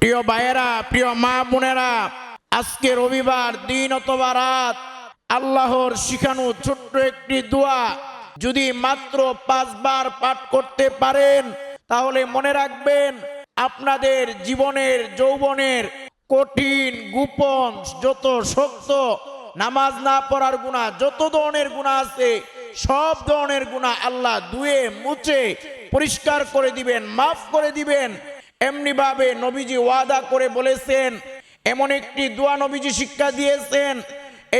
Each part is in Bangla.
প্রিয় ভাইয়েরা, প্রিয় মা বোনেরা, আজকে রবিবার দিন অথবা রাত, আল্লাহর শিখানো ছোট্ট একটি দোয়া। যদি মাত্র পাঁচবার পাঠ করতে পারেন, তাহলে মনে রাখবেন, আপনাদের জীবনের, যৌবনের কঠিন, গোপন, যত শক্ত নামাজ না পড়ার গুণা যত ধরনের গুণা আছে, সব ধরনের গুণা আল্লাহ ধুয়ে মুছে পরিষ্কার করে দিবেন, মাফ করে দিবেন। এমনি ভাবে নবীজি ওয়াদা করে বলেছেন, এমন একটি দোয়া নবীজি শিক্ষা দিয়েছেন।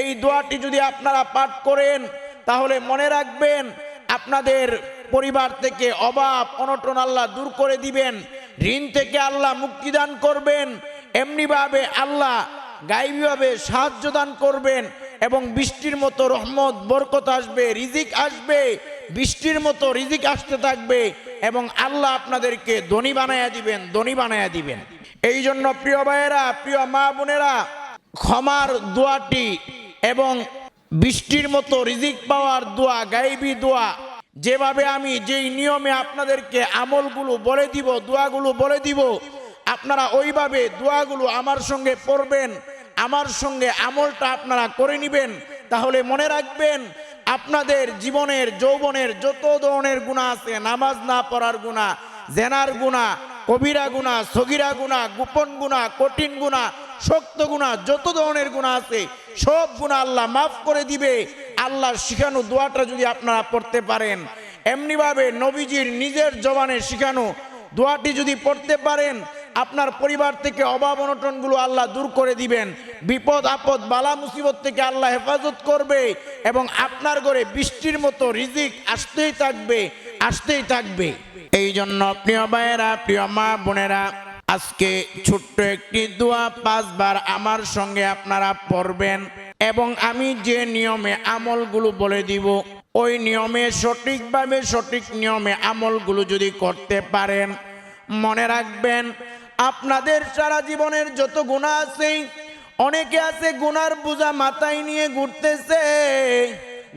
এই দোয়াটি যদি আপনারা পাঠ করেন, তাহলে মনে রাখবেন আপনাদের পরিবার থেকে অভাব, অনটন আল্লাহ দূর করে দিবেন, ঋণ থেকে আল্লাহ মুক্তিদান করবেন, এমনিভাবে আল্লাহ গাইবীভাবে সাহায্য দান করবেন এবং বৃষ্টির মতো রহমত, বরকত আসবে, রিজিক আসবে বৃষ্টির মতো রিজিক আসতে থাকবে এবং আল্লাহ আপনাদেরকে ধনী বানায়া দিবেন, ধনী বানায়া দিবেন। এই জন্য প্রিয় ভাইয়েরা, প্রিয় মা বোনেরা, ক্ষমার দোয়াটি এবং বৃষ্টির মতো রিজিক পাওয়ার দোয়া, গাইবি দোয়া, যেভাবে আমি যেই নিয়মে আপনাদেরকে আমলগুলো বলে দিব, দোয়াগুলো বলে দিব, আপনারা ওইভাবে দোয়াগুলো আমার সঙ্গে পড়বেন, আমার সঙ্গে আমলটা আপনারা করে নেবেন, তাহলে মনে রাখবেন আপনাদের জীবনের, যৌবনের যত ধরনের গুণা আছে, নামাজ না পড়ার গুণা, জেনার গুণা, কবিরা গুণা, সগিরা গুণা, গোপন গুণা, কঠিন গুণা, শক্ত গুণা, যত ধরনের গুণা আছে, সব গুণা আল্লাহ মাফ করে দিবে। আল্লাহর শিখানো দোয়াটা যদি আপনারা পড়তে পারেন, এমনিভাবে নবীজির নিজের জবানে শিখানো দোয়াটি যদি পড়তে পারেন আপনার পরিবার থেকে অভাব অনটনগুলো আল্লাহ দূর করে দিবেন। বিপদ, আপদ, বালা, মুসিবত থেকে আল্লাহ হেফাজত করবে এবং আপনার ঘরে বৃষ্টির মতো রিজিক আসতেই থাকবে আসতেই থাকবে। এই জন্য প্রিয় ভাইয়েরা, প্রিয় মা বোনেরা, আজকে ছোট্ট একটি দোয়া পাঁচবার আমার সঙ্গে আপনারা পড়বেন এবং আমি যে নিয়মে আমলগুলো বলে দিব, ওই নিয়মে সঠিকভাবে সঠিক নিয়মে আমলগুলো যদি করতে পারেন, মনে রাখবেন আপনাদের সারা জীবনের যত গুণা আছে, অনেকে আছে গুনার বোঝা মাথায় নিয়ে ঘুরতেছে।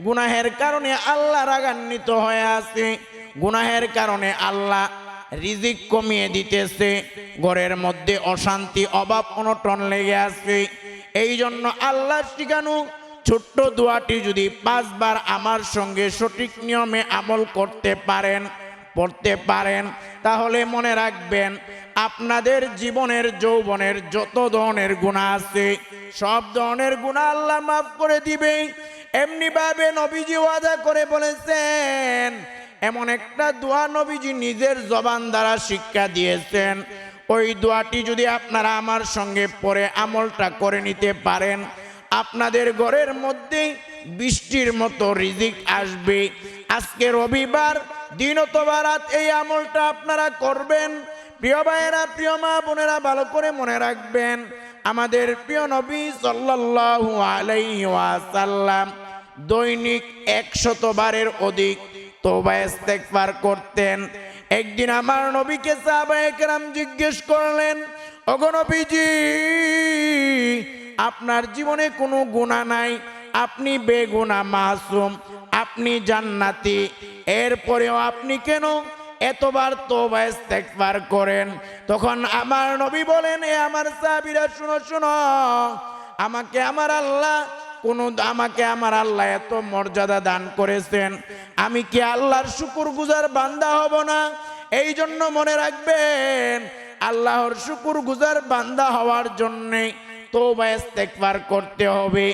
গুনাহের কারণে আল্লাহ রাগান্বিত হয়ে আছে। গুনাহের কারণে আল্লাহ রিজিক কমিয়ে দিতেছে। ঘরের মধ্যে অশান্তি, অভাব, অনটন লেগে আছে। এই জন্য আল্লাহ শিখানু ছোট্ট দোয়াটি যদি পাঁচবার আমার সঙ্গে সঠিক নিয়মে আমল করতে পারেন, পড়তে পারেন, তাহলে মনে রাখবেন আপনাদের জীবনের, যৌবনের যত ধরনের গুণা আছে, সব ধরনের গুণা আল্লাহ মাফ করে দিবে। এমনিভাবে নবীজি ওয়াদা করে বলেছেন, এমন একটা দোয়া নবীজি নিজের জবান দ্বারা শিক্ষা দিয়েছেন। ওই দোয়াটি যদি আপনারা আমার সঙ্গে পরে আমলটা করে নিতে পারেন, আপনাদের ঘরের মধ্যে বৃষ্টির মতো রিজিক আসবে। আজকে রবিবার, দিন অথবা রাত এই আমলটা আপনারা করবেন। প্রিয় ভাইয়েরা, প্রিয় মা বোনেরা, ভালো করে মনে রাখবেন, আমাদের প্রিয় নবী সাল্লাল্লাহু আলাইহি ওয়াসাল্লাম দৈনিক একশত বারের অধিক তোবা ইস্তেগফার করতেন। একদিন আমার নবীকে সাহাবায়ে কেরাম জিজ্ঞেস করলেন অগনবীজি আপনার জীবনে কোনো গুণা নাই? আপনি বেগুনা মাসুম, আপনি জান্নাতি, এরপরেও আপনি কেন এতবার তোবা ইস্তেগফার করেন। তখন আমার নবী বলেন, এ আমার সাবিরা শুনো শুনো। আমাকে আমার আল্লাহ কোন, আমাকে আমার আল্লাহ এত মর্যাদা দান করেছেন। আমি কি আল্লাহর শুকুর গুজার বান্দা হব না? এই জন্য মনে রাখবেন, আল্লাহর শুকুর গুজার বান্দা হওয়ার জন্যে তোবা ইস্তেগফার করতে হবে।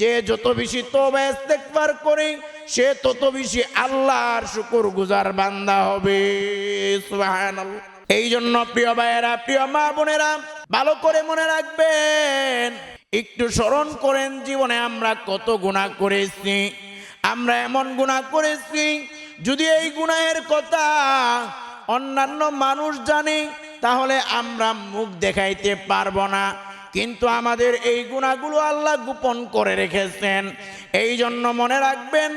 যে যত বেশি তোবা ইস্তেগফার করে সে তত বেশি আল্লাহর শুকুর গুজার বান্দা হবে। এই জন্য প্রিয় ভাইয়েরা, প্রিয় মা বোনেরা, ভালো করে মনে রাখবেন, একটু স্মরণ করেন জীবনে আমরা কত গুণা করেছি, আমরা এমন গুণা করেছি, যদি এই গুনাহের কথা অন্যান্য মানুষ জানে, তাহলে আমরা মুখ দেখাইতে পারব না। কিন্তু আমাদের এই গুণাগুলো আল্লাহ গোপন করে রেখেছেন। এই জন্য মনে রাখবেন,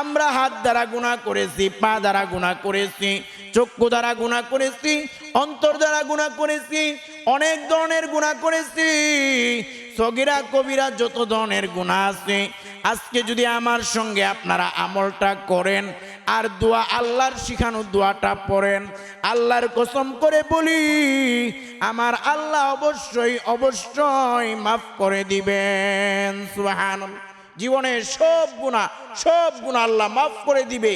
আমরা হাত দ্বারা গুণা করেছি, পা দ্বারা গুণা করেছি, চক্ষু দ্বারা গুণা করেছি, অন্তর দ্বারা গুণা করেছি, অনেক ধরনের গুণা করেছি। সগিরা, কবিরা যত ধরনের গুণা আছে, আজকে যদি আমার সঙ্গে আপনারা আমলটা করেন আর দোয়া আল্লাহর শিখানো দোয়াটা পড়েন। আল্লাহর কসম করে বলি, আমার আল্লাহ অবশ্যই অবশ্যই মাফ করে দিবেন। সুহান জীবনের সব গুণা সব গুণা আল্লাহ মাফ করে দিবে।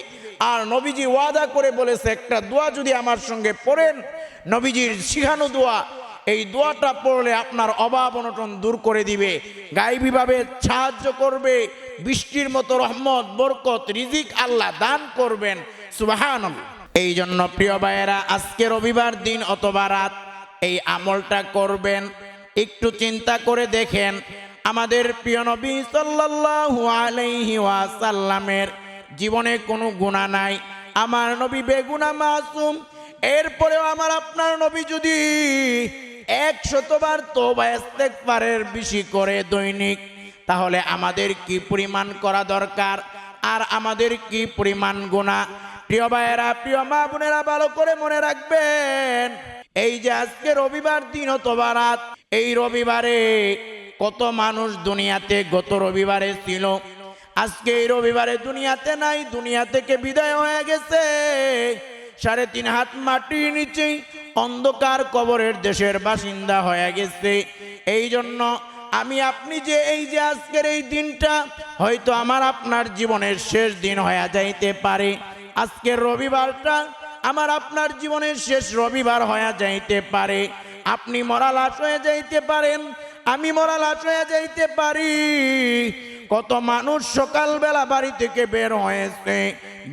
আর নবীজি ওয়াদা করে বলেছে, একটা দোয়া যদি আমার সঙ্গে পড়েন, নবীজির শিখানো দোয়া, এই দোয়াটা পড়লে আপনার অভাব অনটন দূর করে দিবে। গাইবীভাবে সাহায্য করবে বৃষ্টির মতো রহমত, বরকত, রিজিক আল্লাহ দান করবেন। সুবাহান এই জন্য প্রিয় ভাইয়েরা, আজকে রবিবার দিন অথবা রাত এই আমলটা করবেন। একটু চিন্তা করে দেখেন, আমাদের প্রিয় নবী সাল্লাল্লাহু আলাইহি ওয়াসাল্লামের জীবনে কোনো গুণা নাই। আমার নবী বেগুনা মাসুম, এরপরেও আমার আপনার নবী যদি একশতবার তোবা ইস্তেগফারের বেশি করে দৈনিক তাহলে আমাদের কি পরিমাণ করা দরকার? আর আমাদের কি পরিমাণ গুণা প্রিয় ভাইয়েরা, প্রিয় মা বোনেরা, ভালো করে মনে রাখবেন, এই যে আজকে রবিবার দিন অথবা রাত, এই রবিবারে কত মানুষ দুনিয়াতে, গত রবিবারে ছিল। আজকে এই রবিবারে দুনিয়াতে নাই, দুনিয়া থেকে বিদায় হয়ে গেছে। সাড়ে তিন হাত মাটির নিচে অন্ধকার কবরের দেশের বাসিন্দা হয়ে গেছে। এই জন্য আমি আপনি যে এই যে আজকের এই দিনটা, হয়তো আমার আপনার জীবনের শেষ দিন হয়ে যাইতে পারে। আজকের রবিবারটা আমার আপনার জীবনের শেষ রবিবার হয়ে যাইতে পারে। আপনি মরা লাশ হয়ে যাইতে পারেন, আমি মরা লাশ হয়ে যাইতে পারি। কত মানুষ সকালবেলা বাড়ি থেকে বের হয়েছে,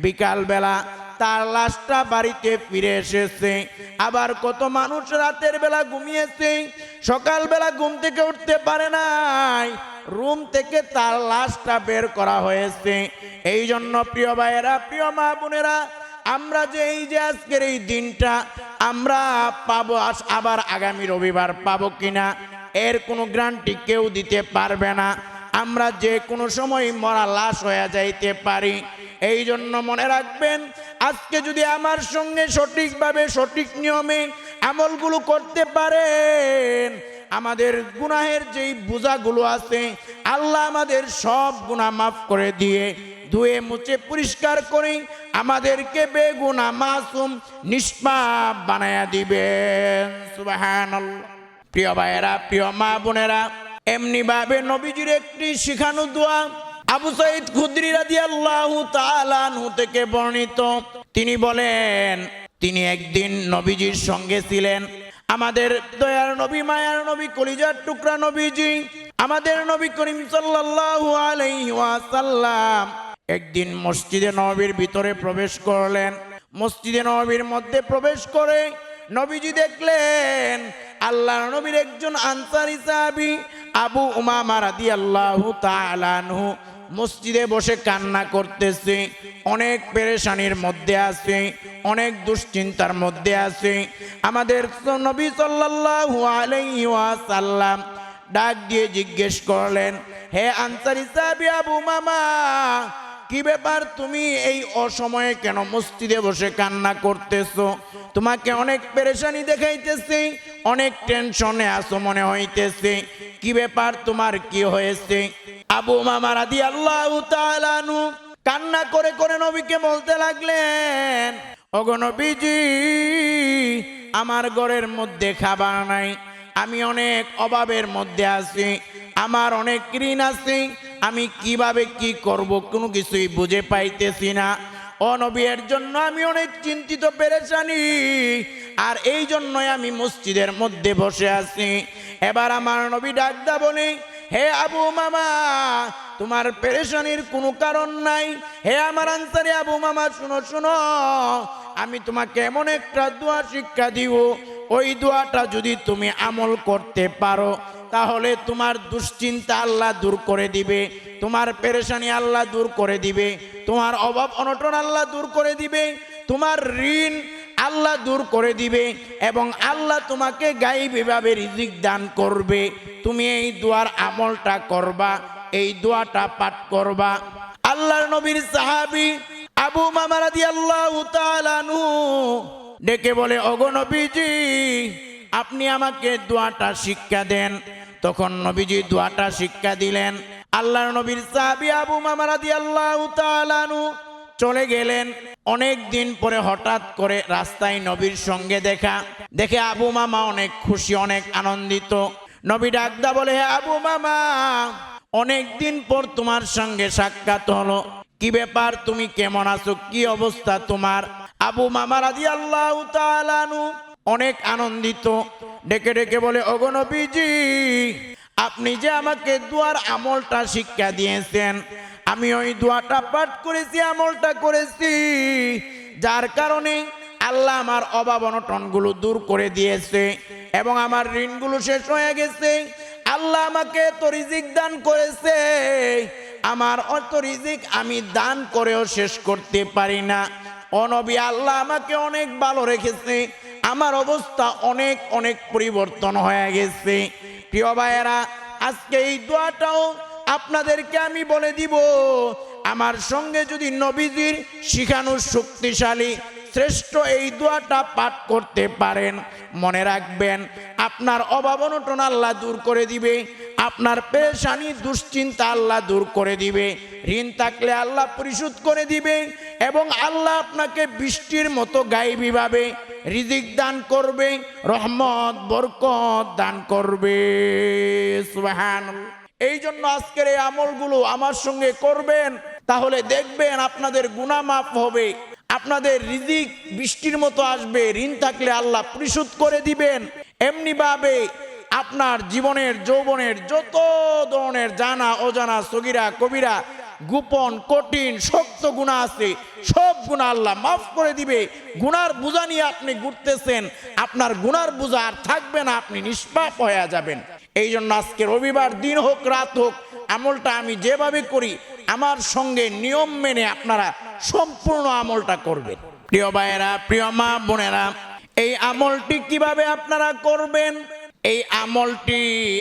বিকালবেলা তার লাশটা বাড়িতে ফিরে এসেছে। আবার কত মানুষ রাতের বেলা ঘুমিয়েছে, সকালবেলা ঘুম থেকে উঠতে পারে নাই। রুম থেকে তার লাশটা বের করা হয়েছে। এই জন্য প্রিয় ভাইয়েরা, প্রিয় মা বোনেরা, আমরা যে এই যে আজকের এই দিনটা, আমরা পাবো আবার আগামী রবিবার পাবো কিনা, এর কোনো গ্যারান্টি কেউ দিতে পারবে না। আমরা যে কোনো সময় মরা লাশ হয়ে যাইতে পারি। এই জন্য মনে রাখবেন, আজকে যদি আমার সঙ্গে সঠিকভাবে সঠিক নিয়মে আমলগুলো করতে পারেন, আমাদের গুনাহের যেই বোঝাগুলো আছে, আল্লাহ আমাদের সব গুনাহ মাফ করে দিয়ে ধুয়ে মুছে পরিষ্কার করে আমাদেরকে বেগুনা মাসুম নিষ্পাপ বানায়া দিবেন। সুবহানাল্লাহ। প্রিয় ভাইয়েরা, প্রিয় মা বোনেরা, এমনিভাবে নবীজির একটি শিখানো দোয়া আবু সাইদ খুদ্রি রাদিয়াল্লাহু তাআলা থেকে বর্ণিত। তিনি বলেন, তিনি একদিন নবীজির সঙ্গে ছিলেন। আমাদের দয়ার নবী, মায়ার নবী, কলিজার টুকরা নবীজি, আমাদের নবী করিম সাল্লাল্লাহু আলাইহি ওয়াসাল্লাম একদিন মসজিদে নবীর ভিতরে প্রবেশ করলেন। মসজিদে নবীর মধ্যে প্রবেশ করে নবীজি দেখলেন আল্লাহ নবীর একজন আনসারি সাহাবী আবু উমামা রাদিয়াল্লাহু তাআলা আনহু মসজিদে বসে কান্না করতেছে, অনেক পেরেশানির মধ্যে আছে, অনেক দুশ্চিন্তার মধ্যে আছে। আমাদের নবী সাল্লাল্লাহু আলাইহি ওয়াসাল্লাম ডাক দিয়ে জিজ্ঞেস করলেন, হে আনসারি সাহাবী আবু মামা, কি ব্যাপার? তুমি এই অসময়ে কেন মসজিদে বসে কান্না করতেছো? তোমাকে অনেক পেরেশানি দেখাইতেছে, অনেক টেনশনে আসো মনে হইতেছে। কি ব্যাপার? তোমার কি হয়েছে? আবু মামা রাদি আল্লাহ কান্না করে করে নবীকে বলতে লাগলেন, ওগো নবীজি, আমার ঘরের মধ্যে খাবার নাই। আমি অনেক অভাবের মধ্যে আছি। আমার অনেক ঋণ আছে। আমি কীভাবে কি করব কোনো কিছুই বুঝে পাইতেছি না। অনবীর জন্য আমি অনেক চিন্তিত পেরেছানি আর এই জন্যই আমি মসজিদের মধ্যে বসে আছি। এবার আমার নবী ডাকদা বলে হে আবু মামা, তোমার পেরেশানির কোনো কারণ নাই। হে আমার আনসারে আবু মামা, শুনো শুনো, আমি তোমাকে এমন একটা দোয়া শিক্ষা দিব। ওই দোয়াটা যদি তুমি আমল করতে পারো, তাহলে তোমার দুশ্চিন্তা আল্লাহ দূর করে দিবে, তোমার পেরেশানি আল্লাহ দূর করে দিবে, তোমার অভাব অনটন আল্লাহ দূর করে দিবে, তোমার ঋণ আল্লাহ দূর করে দিবে এবং আল্লাহ তোমাকে গাইবীভাবে রিজিক দান করবে। তুমি এই দোয়ার আমলটা করবা, এই দোয়াটা পাঠ করবা। আল্লাহর নবীর সাহাবী আবু মামারাদি রাদিয়াল্লাহু তাআলা ডেকে বলে অগনবীজি আপনি আমাকে দোয়াটা শিক্ষা দেন। তখন নবীজি দোয়াটা শিক্ষা দিলেন। আল্লাহর নবীর সাহাবী আবু মামা রাদিয়াল্লাহু তাআলা আনহু চলে গেলেন। অনেক দিন পরে হঠাৎ করে রাস্তায় নবীর সঙ্গে দেখা। দেখে আবু মামা অনেক খুশি, অনেক আনন্দিত। নবী ডাকদা বলে, হে আবু মামা, অনেক দিন পর তোমার সঙ্গে সাক্ষাৎ হলো। কি ব্যাপার, তুমি কেমন আছো? কি অবস্থা তোমার? আবু মামা রাজি আল্লাহ অনেক আনন্দিত। ডেকে ডেকে বলে অগনবীজি আপনি যে আমাকে দুয়ার আমলটা শিক্ষা দিয়েছেন আমি ওই দোয়াটা পাঠ করেছি, আমলটা করেছি। যার কারণে আল্লাহ আমার অভাব অনটনগুলো দূর করে দিয়েছে এবং আমার ঋণগুলো শেষ হয়ে গেছে। আল্লাহ আমাকে তো রিজিক দান করেছে। আমার অত রিজিক আমি দান করেও শেষ করতে পারি না। অনবী আল্লাহ আমাকে অনেক ভালো রেখেছে। আমার অবস্থা অনেক অনেক পরিবর্তন হয়ে গেছে। প্রিয় ভাইয়েরা, আজকে এই দোয়াটাও আপনাদেরকে আমি বলে দিব, আমার সঙ্গে যদি নবীজির শিখানো শক্তিশালী শ্রেষ্ঠ এই দোয়াটা পাঠ করতে পারেন, মনে রাখবেন আপনার অভাব অনটন আল্লাহ দূর করে দিবে, আপনার পেরেশানি, দুশ্চিন্তা আল্লাহ দূর করে দিবে, ঋণ থাকলে আল্লাহ পরিশোধ করে দিবে এবং আল্লাহ আপনাকে বৃষ্টির মতো গাইবীভাবে রিজিক দান করবে, রহমত, বরকত দান করবে, সুবহানাল্লাহ। এই জন্য আজকের এই আমলগুলো আমার সঙ্গে করবেন, তাহলে দেখবেন আপনাদের গুনাহ মাফ হবে। আপনাদের রিজিক বৃষ্টির মতো আসবে, ঋণ থাকলে আল্লাহ পরিশোধ করে দিবেন। এমনি ভাবে আপনার জীবনের, যৌবনের যত ধরনের জানা, অজানা, সগিরা, কবিরা, গোপন, কঠিন, শক্ত গুণা আছে, সব গুণা আল্লাহ মাফ করে দিবে। গুনার বোঝা নিয়ে আপনি ঘুরতেছেন, আপনার গুনার বোঝা আর থাকবে না, আপনি নিষ্পাপ হয়ে যাবেন। এই জন্য আজকে রবিবার দিন হোক, রাত হোক, আমলটা আমি যেভাবে করি, আমার সঙ্গে নিয়ম মেনে আপনারা সম্পূর্ণ আমলটা করবেন। প্রিয় ভাইয়েরা, প্রিয় মা বোনেরা, এই আমলটি কীভাবে আপনারা করবেন? এই আমলটি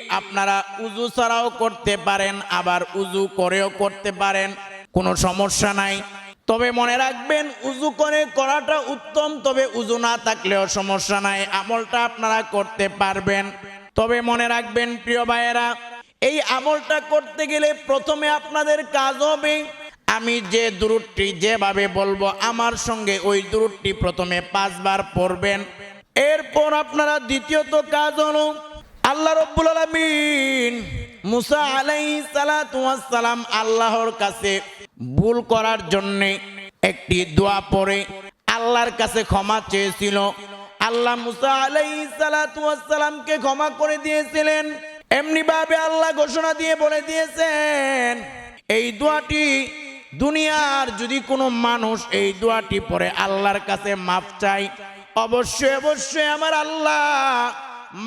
আপনারা উজু ছাড়াও করতে পারেন, আবার উজু করেও করতে পারেন, কোনো সমস্যা নাই। তবে মনে রাখবেন, উজু করে করাটা উত্তম, তবে উজু না থাকলেও সমস্যা নাই। আমলটা আপনারা করতে পারবেন। তবে মনে রাখবেন, প্রিয় ভাইয়েরা, এই আমলটা করতে গেলে প্রথমে আপনাদের কাজ হবে, আমি যে দূরটি যেভাবে বলব, আমার সঙ্গে ওই দূরটি প্রথমে পাঁচবার পড়বেন। এরপর আপনারা দ্বিতীয়ত কাজ হলো, আল্লাহ রব্বুল আলামিন মুসা ওয়াস সালাম আল্লাহর কাছে ভুল করার জন্য একটি দোয়া পড়ে, আল্লাহর কাছে ক্ষমা চেয়েছিল। আল্লাহ মুসা আলাইহিস সালাতু ওয়াস সালামকে ক্ষমা করে দিয়েছিলেন। এমনি ভাবে আল্লাহ ঘোষণা দিয়ে বলে দিয়েছেন, এই দোয়াটি দুনিয়ার যদি কোনো মানুষ এই দোয়াটি পরে আল্লাহর কাছে মাফ চাই অবশ্যই অবশ্যই আমার আল্লাহ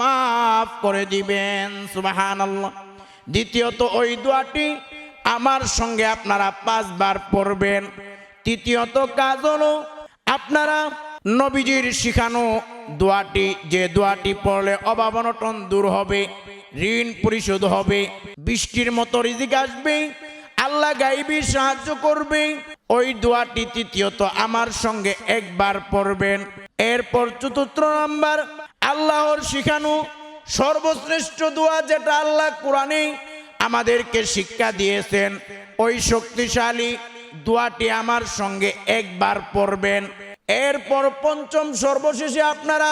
মাফ করে দিবেন। সুবাহান আল্লাহ দ্বিতীয়ত, ওই দোয়াটি আমার সঙ্গে আপনারা পাঁচবার পড়বেন। তৃতীয়ত, কাজ হলো আপনারা নবীজির শিখানো দোয়াটি, যে দোয়াটি পড়লে অভাব অনটন দূর হবে, ঋণ পরিশোধ হবে, বৃষ্টির মতো রিজিক আসবে, আল্লাহ গাইবি সাহায্য করবে। ওই দোয়াটি তৃতীয়ত আমার সঙ্গে একবার পড়বেন। এরপর চতুর্থ নাম্বার, আল্লাহর শিখানো সর্বশ্রেষ্ঠ দোয়া যেটা আল্লাহ কোরআনে আমাদেরকে শিক্ষা দিয়েছেন, ওই শক্তিশালী দোয়াটি আমার সঙ্গে একবার পড়বেন। এরপর পঞ্চম সর্বশেষে আপনারা,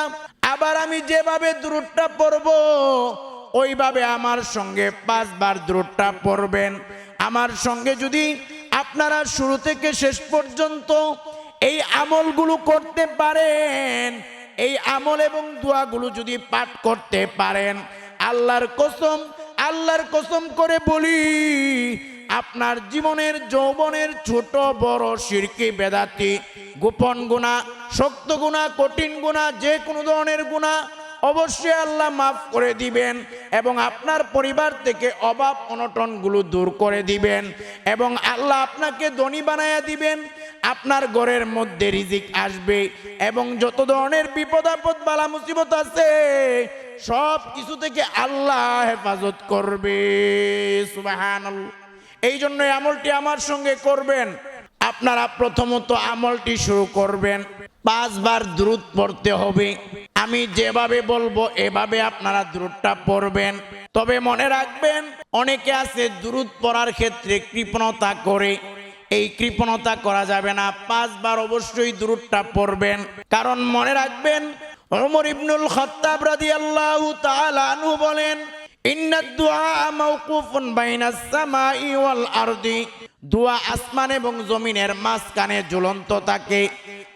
আবার আমি যেভাবে দূরটা পড়ব, ওইভাবে আমার সঙ্গে পাঁচবার দূরটা পড়বেন। আমার সঙ্গে যদি আপনারা শুরু থেকে শেষ পর্যন্ত এই আমলগুলো করতে পারেন, এই আমল এবং দোয়াগুলো যদি পাঠ করতে পারেন, আল্লাহর কসম আল্লাহর কসম করে বলি আপনার জীবনের যৌবনের ছোট বড় শিরকি বেদাতি, গোপন গুণা, শক্ত গুণা, কঠিন গুণা, যে কোনো ধরনের গুণা অবশ্যই আল্লাহ মাফ করে দিবেন এবং আপনার পরিবার থেকে অভাব অনটনগুলো দূর করে দিবেন এবং আল্লাহ আপনাকে ধনী বানায়া দিবেন। আপনার ঘরের মধ্যে রিজিক আসবে এবং যত ধরনের বিপদ আপদ, বালা মুসিবত আছে সব কিছু থেকে আল্লাহ হেফাজত করবে। সুবহানাল্লাহ। এই জন্য আমলটি আমার সঙ্গে করবেন। আপনারা প্রথমত আমলটি শুরু করবেন। পাঁচবার দ্রুত পড়তে হবে। আমি যেভাবে বলব, এভাবে আপনারা দ্রুতটা পড়বেন। তবে মনে রাখবেন, অনেকে আছে দ্রুত পড়ার ক্ষেত্রে কৃপণতা করে। এই কৃপণতা করা যাবে না। পাঁচবার অবশ্যই দূরটা পড়বেন। কারণ মনে রাখবেন, ওমর ইবনুল রাদিয়াল্লাহু তাআলা আনহু বলেন দোয়া আসমান এবং জমিনের মাঝখানে ঝুলন্ত থাকে।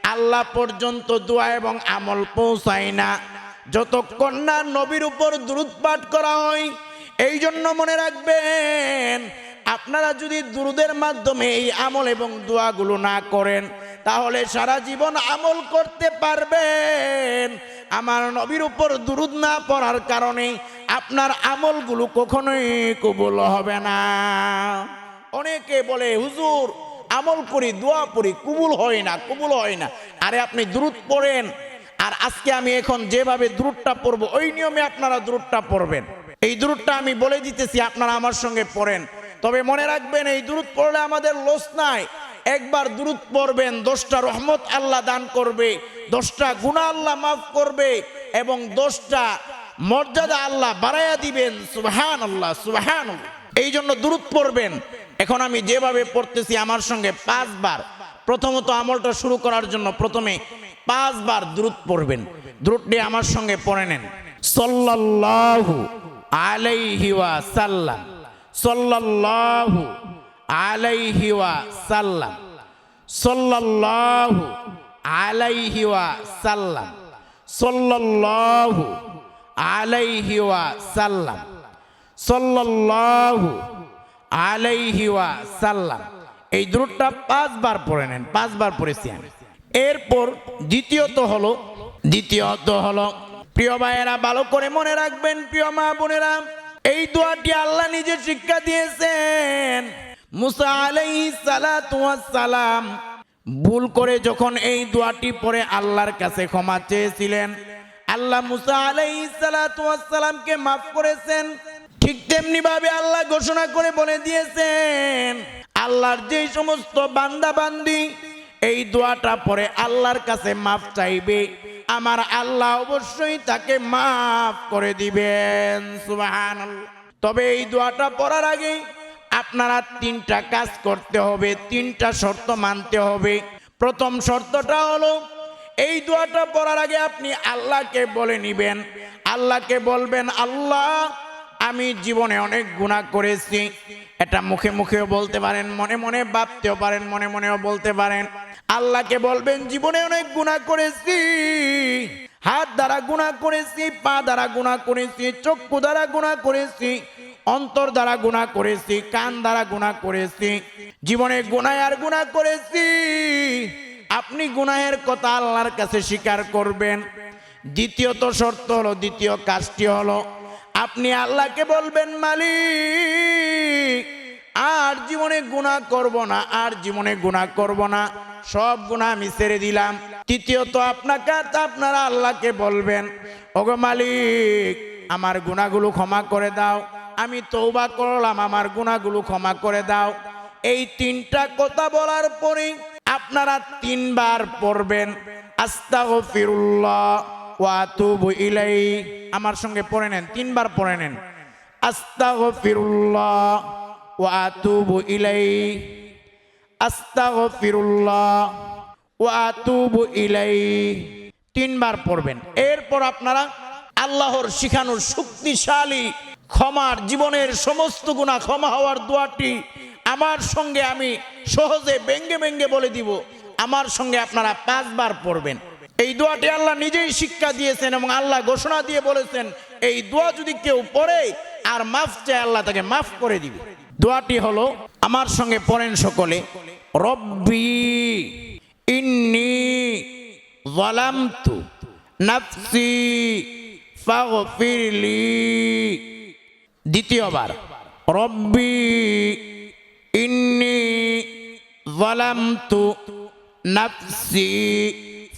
আল্লাহ পর্যন্ত দোয়া এবং আমল পৌঁছায় না। যতক্ষণ না নবীর উপর দ্রুত পাঠ করা হয় এই জন্য মনে রাখবেন আপনারা যদি দুরুদের মাধ্যমে এই আমল এবং দোয়াগুলো না করেন, তাহলে সারা জীবন আমল করতে পারবেন। আমার নবীর উপর দুরুদ না পড়ার কারণে আপনার আমলগুলো কখনোই কবুল হবে না। অনেকে বলে, হুজুর, আমল করি, দোয়া পড়ি কবুল হয় না, কবুল হয় না। আরে আপনি দ্রুত পড়েন, আর আজকে আমি এখন যেভাবে দ্রুতটা পড়ব, ওই নিয়মে আপনারা দ্রুতটা পড়বেন। এই দ্রুতটা আমি বলে দিতেছি, আপনারা আমার সঙ্গে পড়েন। তবে মনে রাখবেন, এই দ্রুত পড়লে আমাদের লোস নাই। একবার দ্রুত পড়বেন, দশটা রহমত আল্লাহ দান করবে, দশটা গুণা আল্লাহ মাফ করবে, এবং দশটা মর্যাদা আল্লাহ বাড়াইয়া দিবেন। সুবহান আল্লাহ সুবহান এই জন্য দূরত পড়বেন। এখন আমি যেভাবে পড়তেছি আমার সঙ্গে পাঁচবার। প্রথমত আমলটা শুরু করার জন্য প্রথমে পাঁচবার দ্রুত পড়বেন। দ্রুতটি আমার সঙ্গে পড়ে নেন। সল্লাল্লাহু আলাইহি ওয়া সাল্লাম সল্লাল্লাহু আলাইহি ওয়া সাল্লাম সল্লাল্লাহু আলাইহি ওয়া সাল্লাম সল্লাল্লাহু আলাইহি ওয়া সাল্লাম সল্লাল্লাহু আলাইহি ওয়া সাল্লাম এই দ্রুতটা পাঁচবার পড়ে নেন, পাঁচবার পড়েছি আমি। এরপর দ্বিতীয়ত হলো দ্বিতীয়ত হলো, প্রিয় ভাইয়েরা, ভালো করে মনে রাখবেন, প্রিয় মা বোনেরা এই দোয়াটি আল্লাহ নিজে শিক্ষা দিয়েছেন। মুসা ওয়াস সালাম ভুল করে যখন এই দোয়াটি পরে আল্লাহর কাছে ক্ষমা চেয়েছিলেন, আল্লাহ মুসা আলাইহিস সালাতু ওয়াস সালামকে মাফ করেছেন। ঠিক তেমনি ভাবে আল্লাহ ঘোষণা করে বলে দিয়েছেন, আল্লাহর যে সমস্ত বান্দা বান্দি এই দোয়াটা পরে আল্লাহর কাছে মাফ চাইবে। আমার আল্লাহ অবশ্যই তাকে মাফ করে দিবেন সুবাহান তবে এই দোয়াটা পড়ার আগে আপনারা তিনটা কাজ করতে হবে, তিনটা শর্ত মানতে হবে। প্রথম শর্তটা হলো, এই দোয়াটা পড়ার আগে আপনি আল্লাহকে বলে নিবেন। আল্লাহকে বলবেন, আল্লাহ, আমি জীবনে অনেক গুণা করেছি। এটা মুখে মুখেও বলতে পারেন, মনে মনে ভাবতেও পারেন, মনে মনেও বলতে পারেন। আল্লাহকে বলবেন, জীবনে অনেক গুণা করেছি। হাত দ্বারা গুণা করেছি, পা দ্বারা গুণা করেছি, চক্ষু দ্বারা গুণা করেছি, অন্তর দ্বারা গুণা করেছি, কান দ্বারা গুণা করেছি। জীবনে গুণায় আর গুণা করেছি। আপনি গুনাহের কথা আল্লাহর কাছে স্বীকার করবেন। দ্বিতীয়ত শর্ত হলো, দ্বিতীয় কাজটি হলো আপনি আল্লাহকে বলবেন, মালিক, আর জীবনে গুণা করব না, আর জীবনে গুণা করব না। সব গুণা আমি ছেড়ে দিলাম। তৃতীয়ত, আপনাকে আপনারা আল্লাহকে বলবেন, ওগো মালিক, আমার গুণাগুলো ক্ষমা করে দাও। আমি তৌবা করলাম, আমার গুণাগুলো ক্ষমা করে দাও। এই তিনটা কথা বলার পরে আপনারা তিনবার পড়বেন, আস্তাগফিরুল্লাহ। ওয়া আতুবু ইলাই। আমার সঙ্গে পড়ে নেন, তিনবার পড়ে নেন। আস্তাগফিরুল্লাহ ওয়া আতুবু ইলাই। আস্তাগফিরুল্লাহ ওয়া আতুবু ইলাই। তিনবার পড়বেন। এরপর আপনারা আল্লাহর শিখানোর শক্তিশালী, ক্ষমার জীবনের সমস্ত গুণা ক্ষমা হওয়ার দোয়াটি আমার সঙ্গে আমি সহজে ব্যঙ্গে ব্যঙ্গে বলে দিব। আমার সঙ্গে আপনারা পাঁচবার পড়বেন। এই দোয়াটি আল্লাহ নিজেই শিক্ষা দিয়েছেন এবং আল্লাহ ঘোষণা দিয়ে বলেছেন, এই দোয়া যদি কেউ পড়ে আর মাফ চায়, আল্লাহ তাকে মাফ করে দিবে। দোয়াটি হলো, আমার সঙ্গে পড়েন সকলে, রব্বি ইন্নি জালামতু নাফসি ফাগফিরলি। দ্বিতীয়বার, রব্বি ইন্নি জালামতু নাফসি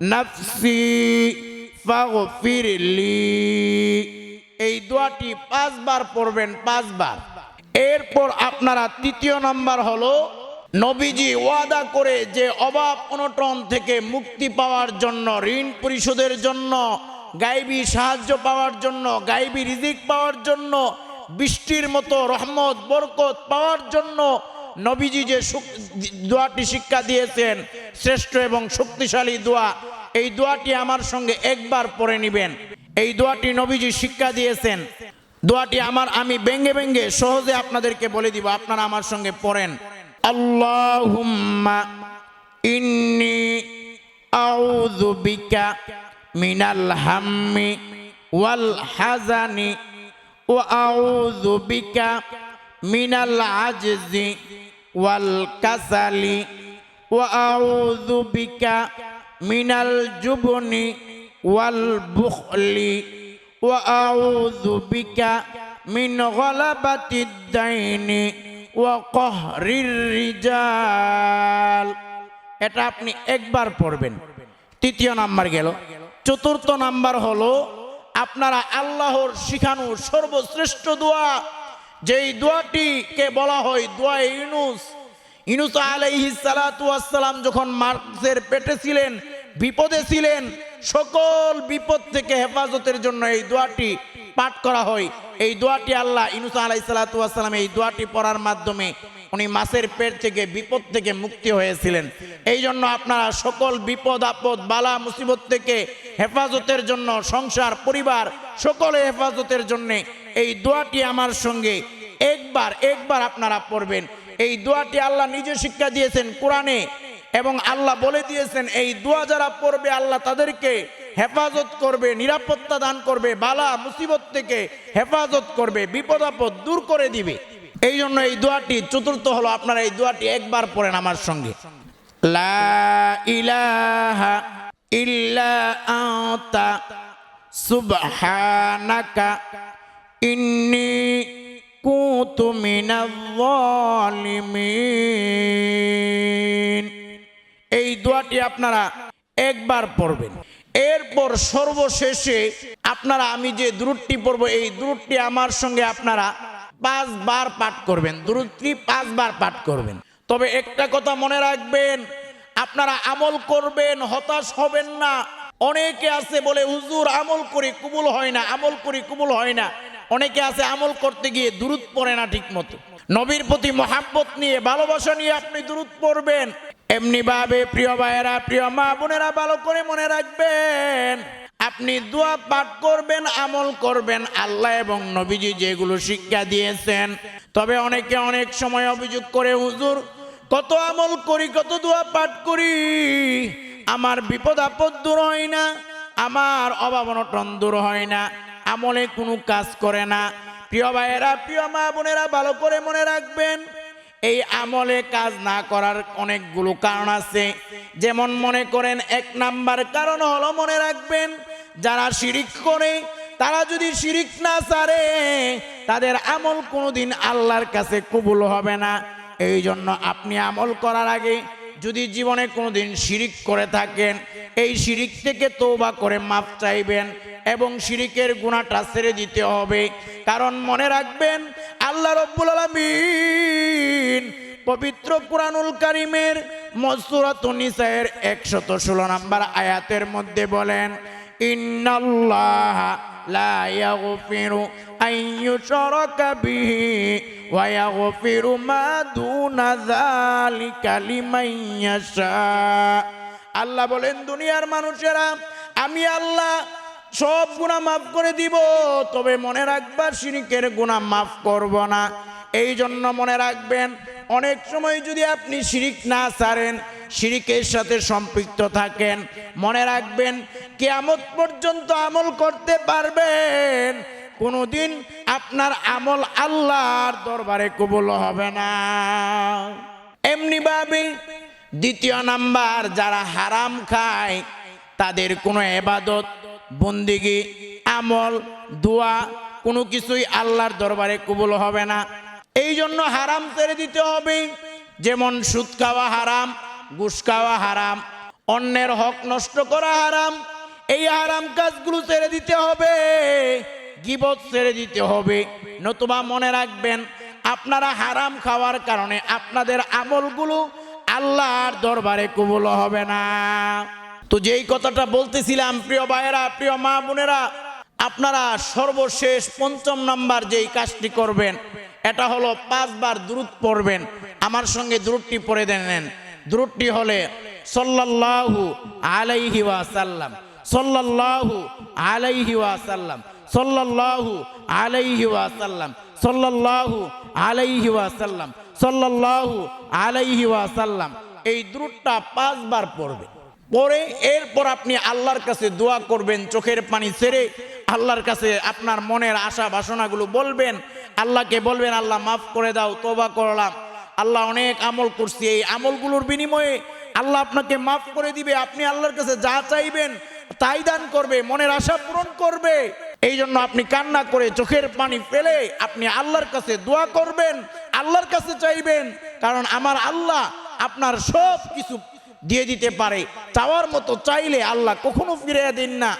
নাফসি ফাগফিরলি এই দোয়াটি পাঁচবার পড়বেন, পাঁচবার। এরপর আপনারা তৃতীয় নাম্বার হলো, নবীজি ওয়াদা করে যে অভাব অনটন থেকে মুক্তি পাওয়ার জন্য, ঋণ পরিশোধের জন্য, গাইবি সাহায্য পাওয়ার জন্য, গাইবি রিজিক পাওয়ার জন্য, বৃষ্টির মতো রহমত, বরকত পাওয়ার জন্য নবীজি যে দোয়াটি শিক্ষা দিয়েছেন, শ্রেষ্ঠ এবং শক্তিশালী দোয়া, এই দোয়াটি আমার সঙ্গে একবার পড়ে নিবেন। এই দোয়াটি নবীজি শিক্ষা দিয়েছেন। দোয়াটি আমার, আমি ব্যঙ্গে ব্যঙ্গে সহজে আপনাদেরকে বলে দিব, আপনারা আমার সঙ্গে পড়েন। আল্লাহুম্মা ইন্নি মিনাল হাম্মি ওয়াল হাজানি ওয়া আউযু মিনাল আজজি ওয়াল কাসালি ওয়া আউযু বিকা মিনাল জুবনি ওয়াল বুখলি ওয়া আউযু বিকা মিন গলাবাতিদ দাইনি ওয়া কহরির রিজাল। এটা আপনি একবার পড়বেন। তৃতীয় নাম্বার গেল। চতুর্থ নাম্বার হলো, আপনারা আল্লাহর শিখানো সর্বশ্রেষ্ঠ দোয়া যেই দোয়াটিকে বলা হয় দোয়া ইনুস আলাইহি সালাতু ওয়াসসালাম যখন মার্কসের পেটে ছিলেন, বিপদে ছিলেন, সকল বিপদ থেকে হেফাজতের জন্য এই দোয়াটি পাঠ করা হয়। এই দোয়াটি আল্লাহ ইনুস আলাই সালাতু ওয়াসসালাম এই দোয়াটি পড়ার মাধ্যমে উনি মাছের পেট থেকে, বিপদ থেকে মুক্তি হয়েছিলেন। এই জন্য আপনারা সকল বিপদ, আপদ, বালা, মুসিবত থেকে হেফাজতের জন্য, সংসার, পরিবার, সকলে হেফাজতের জন্যে এই দোয়াটি আমার সঙ্গে একবার একবার আপনারা পড়বেন। এই দোয়াটি আল্লাহ নিজে শিক্ষা দিয়েছেন কোরআনে এবং আল্লাহ বলে দিয়েছেন, এই দোয়া যারা পড়বে আল্লাহ তাদেরকে হেফাজত করবে, নিরাপত্তা দান করবে, বালা, মুসিবত থেকে হেফাজত করবে, বিপদ, আপদ দূর করে দিবে। এই জন্য এই দোয়াটি চতুর্থ হলো, আপনারা এই দোয়াটি একবার পড়েন আমার সঙ্গে। লা ইলাহা সুবহানাকা এই দোয়াটি আপনারা একবার পড়বেন। এরপর সর্বশেষে আপনারা, আমি যে দূরটি পড়ব, এই দূরটি আমার সঙ্গে আপনারা পাঁচবার পাঠ করবেন দূরটি পাঁচবার পাঠ করবেন। তবে একটা কথা মনে রাখবেন, আপনারা আমল করবেন, হতাশ হবেন না। অনেকে আছে বলে, হুজুর, আমল করি, কুবুল হয় না, আমল করি, কুবুল হয় না। অনেকে আছে, আমল করতে গিয়ে দূরত পড়ে না ঠিক মতো নবীর প্রতি মহাব্বত নিয়ে, ভালোবাসা নিয়ে আপনি দূরত পড়বেন। এমনি ভাবে প্রিয় ভাইয়েরা, প্রিয় মা বোনেরা, ভালো করে মনে রাখবেন। আপনি দোয়া পাঠ করবেন, আমল করবেন, আল্লাহ এবং নবীজি যেগুলো শিক্ষা দিয়েছেন। তবে অনেকে অনেক সময় অভিযোগ করে, হুজুর, কত আমল করি, কত দোয়া পাঠ করি, আমার বিপদ আপদ দূর হয় না, আমার অভাব অনটন দূর হয় না, আমলে কোনো কাজ করে না। প্রিয় ভাইয়েরা, প্রিয় মা বোনেরা, ভালো করে মনে রাখবেন, এই আমলে কাজ না করার অনেকগুলো কারণ আছে। যেমন মনে করেন, এক নাম্বার কারণ হলো মনে রাখবেন যারা শিরিক করে, তারা যদি শিরিক না সারে, তাদের আমল কোনোদিন আল্লাহর কাছে কবুল হবে না। এই জন্য আপনি আমল করার আগে যদি জীবনে কোনোদিন শিরিক করে থাকেন, এই শিরিক থেকে তৌবা করে মাপ চাইবেন এবং শিরিকের গুণাটা ছেড়ে দিতে হবে। কারণ মনে রাখবেন, আল্লাহ রব্বুল আলমিন পবিত্র কুরআনুল কারিমের মসুরাত নিসায়ের একশত ষোলো নাম্বার আয়াতের মধ্যে বলেন ইন্নাল্লাহ লা ইয়াগফিরু আন ইউশরাকা বিহি ওয়া ইয়াগফিরু মা দুনা যালিকা লিমান ইয়াশা আল্লাহ বলেন, দুনিয়ার মানুষেরা, আমি আল্লাহ সব গুণা মাফ করে দিব, তবে মনে রাখবা, শিরিকের গুণা মাফ করব না। এই জন্য মনে রাখবেন, অনেক সময় যদি আপনি শিরিক না ছাড়েন শিরিকের সাথে সম্পৃক্ত থাকেন, মনে রাখবেন, কেয়ামত পর্যন্ত আমল করতে পারবেন, কোনোদিন আপনার আমল আল্লাহর দরবারে কবুল হবে না। এমনিভাবে দ্বিতীয় নাম্বার, যারা হারাম খায়, তাদের কোনো এবাদত, বন্দিগি, আমল, দোয়া, কোনো কিছুই আল্লাহর দরবারে কবুল হবে না। এই জন্য হারাম ছেড়ে দিতে হবে। যেমন সুদ খাওয়া হারাম, ঘুষ খাওয়া হারাম, অন্যের হক নষ্ট করা হারাম, এই হারাম কাজগুলো ছেড়ে দিতে হবে, গিবত ছেড়ে দিতে হবে। নতুবা মনে রাখবেন, আপনারা হারাম খাওয়ার কারণে আপনাদের আমলগুলো আল্লাহর দরবারে কবুল হবে না। তো যেই কথাটা বলতেছিলাম, প্রিয় ভাইয়েরা, প্রিয় মা বোনেরা, আপনারা সর্বশেষ পঞ্চম নাম্বার যেই কাজটি করবেন এটা হলো পাঁচবার দূরত পড়বেন। আমার সঙ্গে দূরটি পড়ে দেন দূরটি হলে সল্লাল্লাহু আলাইহি ওয়াসাল্লাম, সল্লাল্লাহু আলাইহি ওয়াসাল্লাম, সল্লাল্লাহু আলাইহি ওয়াসাল্লাম, সল্লাল্লাহু আলাইহি ওয়াসাল্লাম, সল্লাল্লাহু আলাইহি ওয়াসাল্লাম। এই দূরটা পাঁচবার পড়বে। পরে এরপর আপনি আল্লাহর কাছে দোয়া করবেন, চোখের পানি ছেড়ে আল্লাহর কাছে আপনার মনের আশা বাসনাগুলো বলবেন আল্লাহকে বলবেন, আল্লাহ, মাফ করে দাও তোবা করলাম। আল্লাহ অনেক আমল করছি। এই আমলগুলোর বিনিময়ে আল্লাহ আপনাকে মাফ করে দিবে। আপনি আল্লাহর কাছে যা চাইবেন তাই দান করবে, মনের আশা পূরণ করবে। এই জন্য আপনি কান্না করে চোখের পানি ফেলে আপনি আল্লাহর কাছে দোয়া করবেন, আল্লাহর কাছে চাইবেন, কারণ আমার আল্লাহ আপনার সব কিছু দিয়ে দিতে পারে। চাওয়ার মতো চাইলে আল্লাহ কখনো ফিরে দিন না।